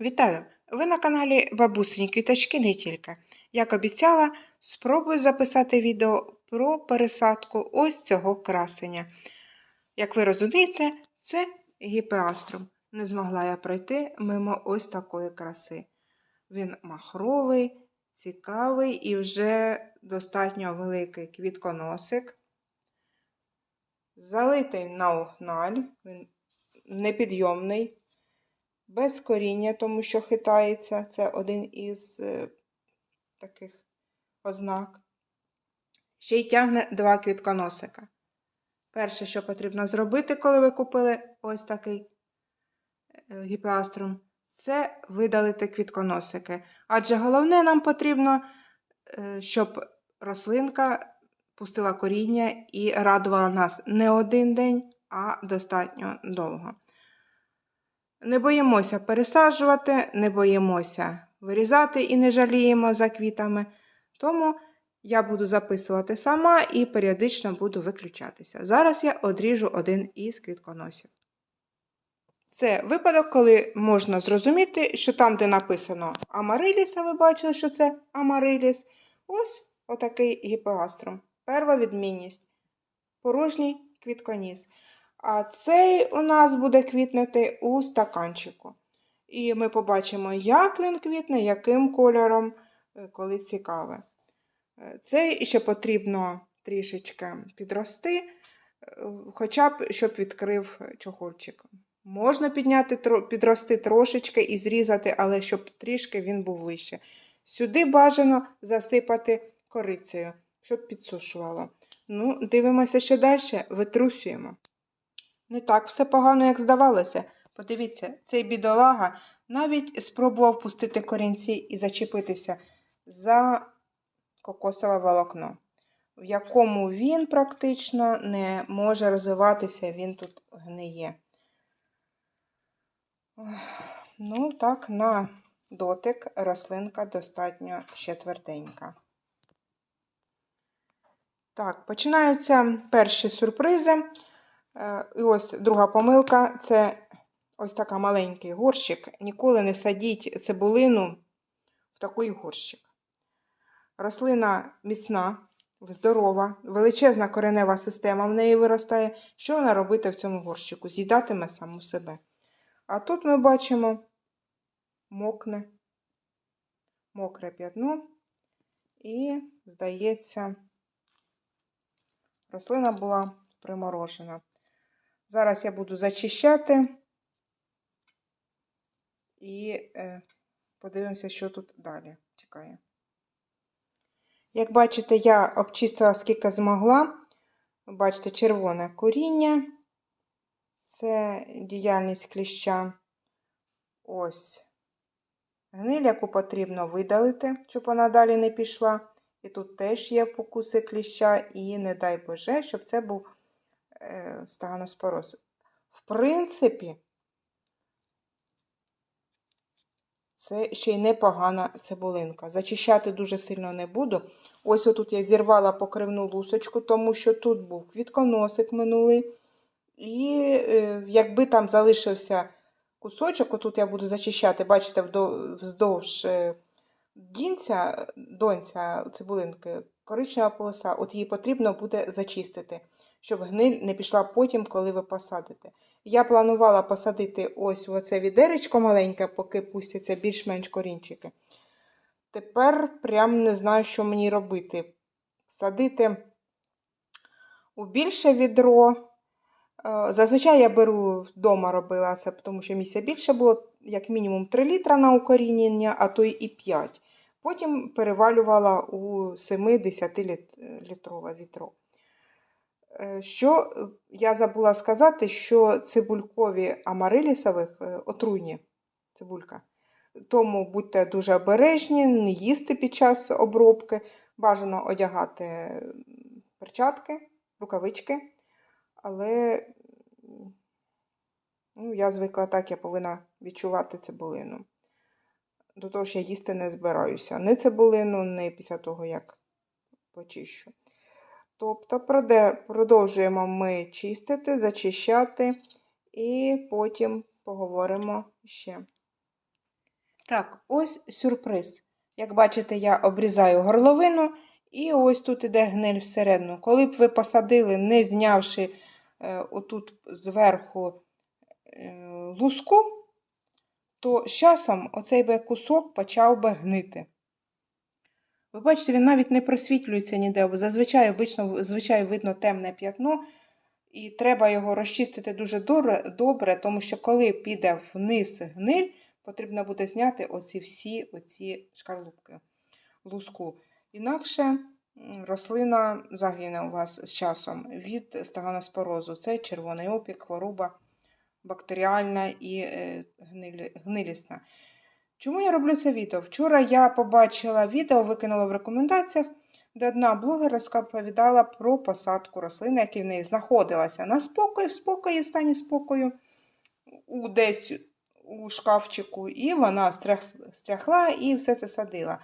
Вітаю! Ви на каналі Бабусині Квіточки не тільки. Як обіцяла, спробую записати відео про пересадку ось цього красення. Як ви розумієте, це гіпеаструм. Не змогла я пройти мимо ось такої краси. Він махровий, цікавий і вже достатньо великий квітконосик. Залитий на огналь, він непідйомний без коріння, тому що хитається. Це один із е, таких ознак. Ще й тягне два квітконосика. Перше, що потрібно зробити, коли ви купили ось такий е, гіпеаструм, це видалити квітконосики. Адже головне нам потрібно, е, щоб рослинка пустила коріння і радувала нас не один день, а достатньо довго. Не боїмося пересаджувати, не боїмося вирізати і не жаліємо за квітами. Тому я буду записувати сама і періодично буду виключатися. Зараз я одріжу один із квітконосів. Це випадок, коли можна зрозуміти, що там, де написано Амариліс, а ви бачили, що це Амариліс, ось отакий гіпоаструм. Перша відмінність. Порожній квітконіс. А цей у нас буде квітнути у стаканчику. І ми побачимо, як він квітне, яким кольором, е, коли цікаве. Е, Цей ще потрібно трішечки підрости, е, хоча б щоб відкрив чохольчик. Можна підняти, підрости трошечки і зрізати, але щоб трішки він був вище. Сюди бажано засипати корицею, щоб підсушувало. Ну, Дивимося, що далі витрусюємо. Не так все погано, як здавалося. Подивіться, цей бідолага навіть спробував пустити корінці і зачепитися за кокосове волокно, в якому він практично не може розвиватися, він тут гниє. Ну, так, на дотик рослинка достатньо ще тверденька. Так, починаються перші сюрпризи. Е, і ось друга помилка це ось така маленький горщик. Ніколи не садіть цибулину в такий горщик. Рослина міцна, здорова, величезна коренева система в неї виростає. Що вона робити в цьому горщику? З'їдатиме саму себе. А тут ми бачимо мокне, мокре п'ятно, і, здається, рослина була приморожена. Зараз я буду зачищати і е, подивимося, що тут далі чекає. Як бачите, я обчистила скільки змогла. Бачите, червоне коріння. Це діяльність кліща. Ось гниль, яку потрібно видалити, щоб вона далі не пішла. І тут теж є покуси кліща, і, не дай Боже, щоб це був Е, стаганоспороз. В принципі, це ще й непогана цибулинка. Зачищати дуже сильно не буду. Ось отут я зірвала покривну лусочку, тому що тут був квітконосик минулий. І е, якби там залишився кусочок, отут я буду зачищати, бачите, вздовж е, дінця, донця цибулинки, коричнева полоса, от її потрібно буде зачистити щоб гниль не пішла потім, коли ви посадите. Я планувала посадити ось оце відеречко маленьке, поки пустяться більш-менш корінчики. Тепер прям не знаю, що мені робити. Садити у більше відро. Е, зазвичай я беру вдома робила це, тому що місця більше було, як мінімум 3 літра на укорінення, а то і 5. Потім перевалювала у 7-10 літрове відро. Е, що е, я забула сказати, що цибулькові амарилісових е, отруйні цибулька. Тому будьте дуже обережні, не їсти під час обробки. Бажано одягати перчатки, рукавички. Але ну, я звикла так, я повинна відчувати цибулину. До того, що я їсти не збираюся. Ні цибулину, ні після того, як почищу. Тобто продовжуємо ми чистити, зачищати, і потім поговоримо ще. Так, ось сюрприз. Як бачите, я обрізаю горловину, і ось тут іде гниль всередину. Коли б ви посадили, не знявши е, отут зверху е, луску, то з часом оцей би кусок почав би гнити. Ви бачите, він навіть не просвітлюється ніде, бо зазвичай обично, зазвичай видно темне п'ятно, і треба його розчистити дуже добре, тому що коли піде вниз гниль, потрібно буде зняти оці всі оці шкарлупки луску. Інакше рослина загине у вас з часом від стаганоспорозу. Це червоний опік, хвороба бактеріальна і е, гнилі- гнилісна. Чому я роблю це відео? Вчора я побачила відео, викинула в рекомендаціях, де одна блогер розповідала про посадку рослини, яка в неї знаходилася на спокої, в спокої, в стані спокою, у десь у шкафчику, і вона стрях- стряхла і все це садила.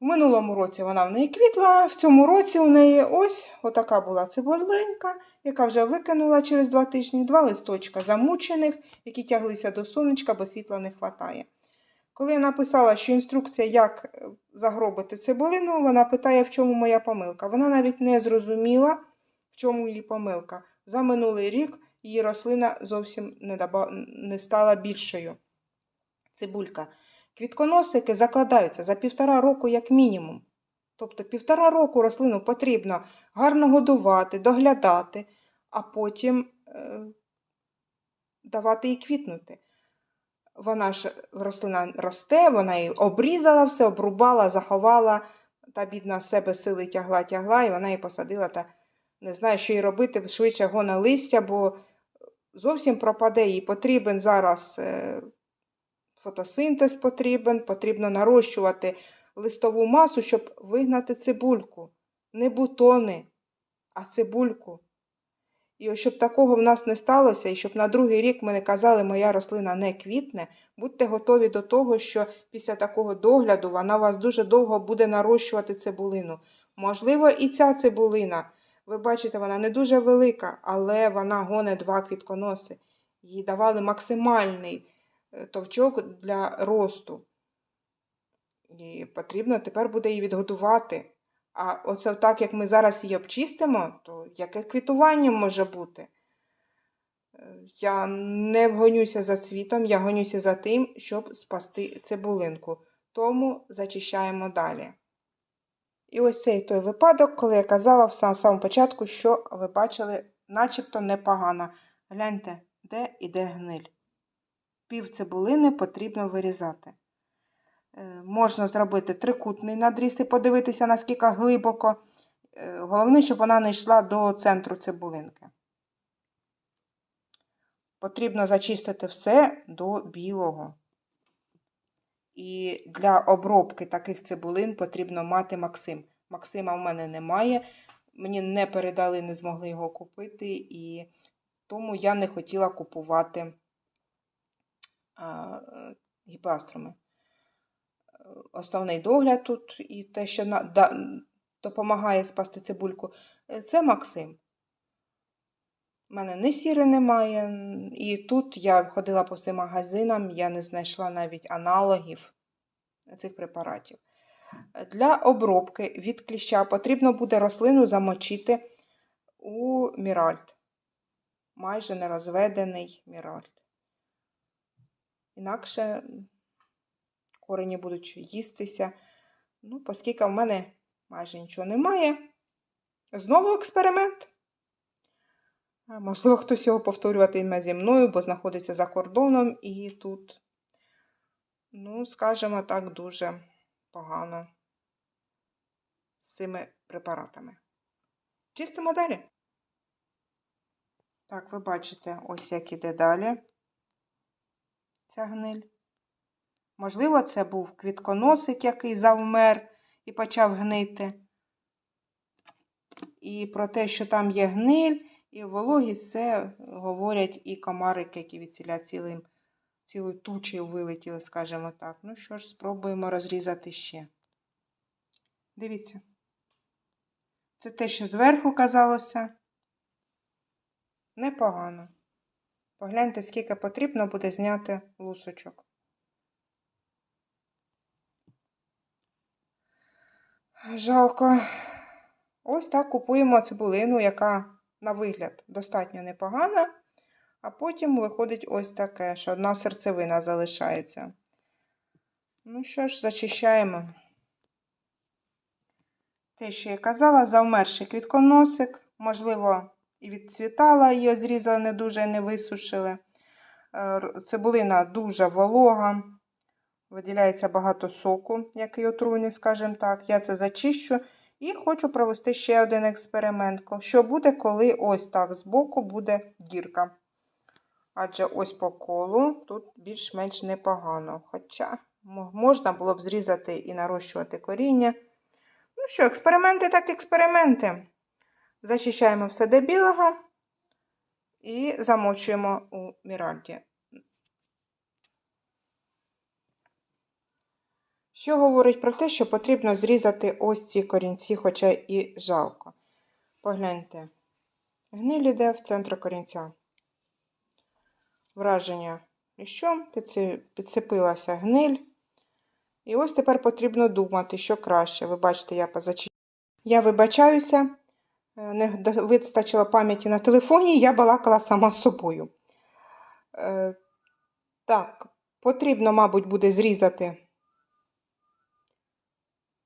В минулому році вона в неї квітла, в цьому році у неї ось отака була цибулинка, яка вже викинула через два тижні два листочка замучених, які тяглися до сонечка, бо світла не вистачає. Коли я написала, що інструкція, як е, загробити цибулину, вона питає, в чому моя помилка. Вона навіть не зрозуміла, в чому її помилка. За минулий рік її рослина зовсім не, доба... не стала більшою. Цибулька. Квітконосики закладаються за півтора року як мінімум. Тобто півтора року рослину потрібно гарно годувати, доглядати, а потім е, давати їй квітнути. Вона ж рослина росте, вона її обрізала все, обрубала, заховала, та бідна з себе сили тягла, тягла, і вона її посадила та не знає, що їй робити, швидше гоне листя, бо зовсім пропаде їй потрібен зараз е, фотосинтез потрібен, потрібно нарощувати листову масу, щоб вигнати цибульку. Не бутони, а цибульку. І щоб такого в нас не сталося, і щоб на другий рік ми не казали, моя рослина не квітне, будьте готові до того, що після такого догляду вона вас дуже довго буде нарощувати цибулину. Можливо, і ця цибулина, ви бачите, вона не дуже велика, але вона гоне два квітконоси. Їй давали максимальний е, товчок для росту. І потрібно тепер буде її відгодувати. А оце так, як ми зараз її обчистимо, то яке квітування може бути? Е, Я не гонюся за цвітом, я гонюся за тим, щоб спасти цибулинку. Тому зачищаємо далі. І ось цей той випадок, коли я казала в сам- самому початку, що ви бачили, начебто непогано. Гляньте, де іде гниль. Пів цибулини потрібно вирізати. Е, Можна зробити трикутний надріз і подивитися, наскільки глибоко. Е, Головне, щоб вона не йшла до центру цибулинки. Потрібно зачистити все до білого. І для обробки таких цибулин потрібно мати Максим. Максима в мене немає. Мені не передали, не змогли його купити, і тому я не хотіла купувати е, гіпаструми основний догляд тут і те, що на, да, допомагає спасти цибульку, е, це Максим. У мене не сіри немає, і тут я ходила по всім магазинам, я не знайшла навіть аналогів цих препаратів. Для обробки від кліща потрібно буде рослину замочити у міральт. Майже нерозведений міральт. Інакше корені будуть їстися. Ну, оскільки в мене майже нічого немає. Знову експеримент. Можливо, хтось його повторюватиме зі мною, бо знаходиться за кордоном і тут, ну, скажімо так, дуже погано з цими препаратами. Чистимо далі. Так, ви бачите, ось як іде далі ця гниль. Можливо, це був квітконосик, який завмер і почав гнити. І про те, що там є гниль і вологість, це говорять і комарики, які від ціля цілим, цілою тучею вилетіли, скажімо так. Ну що ж, спробуємо розрізати ще. Дивіться. Це те, що зверху казалося. Непогано. Погляньте, скільки потрібно буде зняти лусочок. Жалко. Ось так купуємо цибулину, яка на вигляд достатньо непогана, а потім виходить ось таке, що одна серцевина залишається. Ну що ж, зачищаємо. Те, що я казала, завмерший квітконосик, можливо, і відцвітала, її зрізали не дуже і не висушили. Е, Цибулина дуже волога, виділяється багато соку, який отруйний, скажімо так. Я це зачищу. І хочу провести ще один експеримент. Що буде, коли ось так збоку буде дірка. Адже ось по колу тут більш-менш непогано. Хоча можна було б зрізати і нарощувати коріння. Ну що, експерименти так експерименти. Зачищаємо все до білого і замочуємо у міральді. Що говорить про те, що потрібно зрізати ось ці корінці, хоча і жалко. Погляньте, гниль іде в центр корінця. Враження ліщом, підси- підсипилася гниль. І ось тепер потрібно думати, що краще. Ви бачите, я позачищаю. Я вибачаюся, е, не вистачило пам'яті на телефоні, я балакала сама з собою. Е, Так, потрібно, мабуть, буде зрізати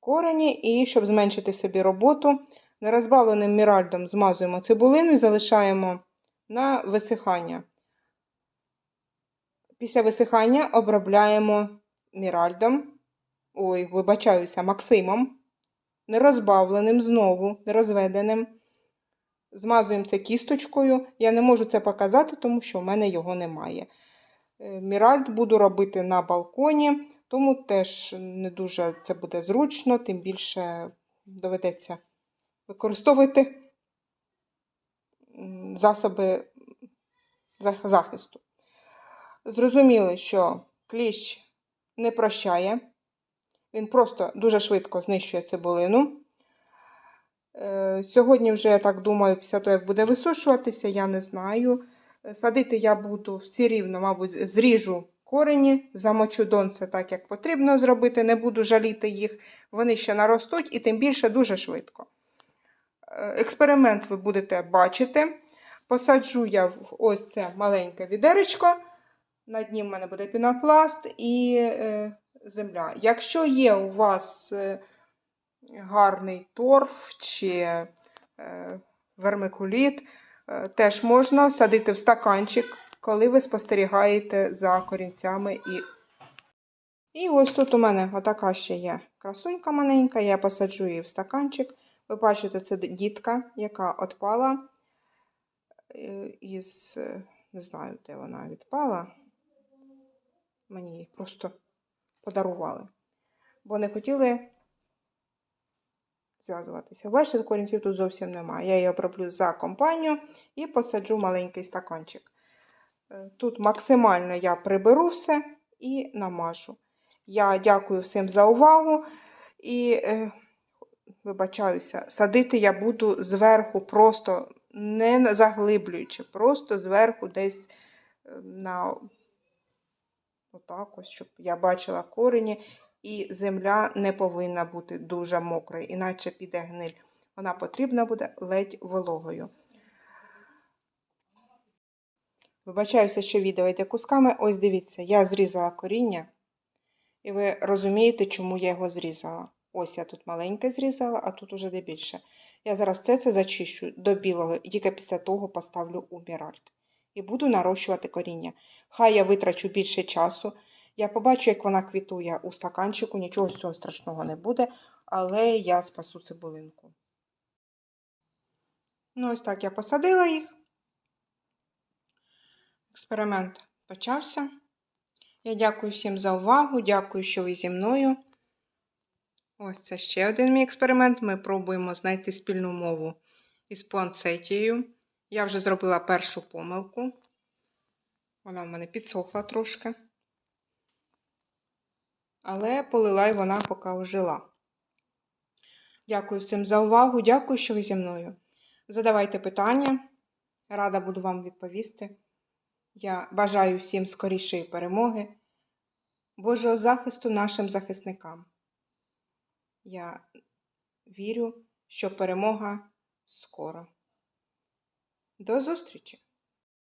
корені і, щоб зменшити собі роботу, нерозбавленим міральдом змазуємо цибулину і залишаємо на висихання. Після висихання обробляємо міральдом, ой, вибачаюся, Максимом, нерозбавленим знову, нерозведеним. Змазуємо це кісточкою. Я не можу це показати, тому що в мене його немає. Е, Міральд буду робити на балконі, тому теж не дуже це буде зручно, тим більше доведеться використовувати засоби захисту. Зрозуміли, що кліщ не прощає, він просто дуже швидко знищує цибулину. Е, Сьогодні вже, я так думаю, після того, як буде висушуватися, я не знаю. Садити я буду все рівно, мабуть, зріжу корені, замочу донце так, як потрібно зробити, не буду жаліти їх, вони ще наростуть і тим більше дуже швидко. Е, Експеримент ви будете бачити. Посаджу я в ось це маленьке відеречко. На дні в мене буде пінопласт і е, земля. Якщо є у вас е, гарний торф чи е, вермикуліт, е, теж можна садити в стаканчик, коли ви спостерігаєте за корінцями. І, і ось тут у мене отака ще є красунька маленька, я посаджу її в стаканчик. Ви бачите, це дітка, яка відпала е, із, е, не знаю, де вона відпала. Мені її просто подарували. Бо не хотіли зв'язуватися. Бачите, корінців тут зовсім немає. Я її оброблю за компанію і посаджу маленький стаканчик. Тут максимально я приберу все і намажу. Я дякую всім за увагу і е, вибачаюся, садити я буду зверху, просто не заглиблюючи, просто зверху десь е, на отак ось, щоб я бачила корені, і земля не повинна бути дуже мокрою, іначе піде гниль. Вона потрібна буде ледь вологою. Вибачаюся, що відео йде кусками. Ось дивіться, я зрізала коріння, і ви розумієте, чому я його зрізала. Ось я тут маленьке зрізала, а тут уже де більше. Я зараз все це зачищу до білого і тільки після того поставлю у міральд. І буду нарощувати коріння. Хай я витрачу більше часу. Я побачу, як вона квітує у стаканчику, нічого з цього страшного не буде, але я спасу цибулинку. Ну, ось так я посадила їх. Експеримент почався. Я дякую всім за увагу, дякую, що ви зі мною. Ось це ще один мій експеримент. Ми пробуємо знайти спільну мову із планцетією. Я вже зробила першу помилку. Вона в мене підсохла трошки. Але полила й вона поки ожила. Дякую всім за увагу. Дякую, що ви зі мною. Задавайте питання. Рада буду вам відповісти. Я бажаю всім скорішої перемоги, Божого захисту нашим захисникам. Я вірю, що перемога скоро. До зустрічі!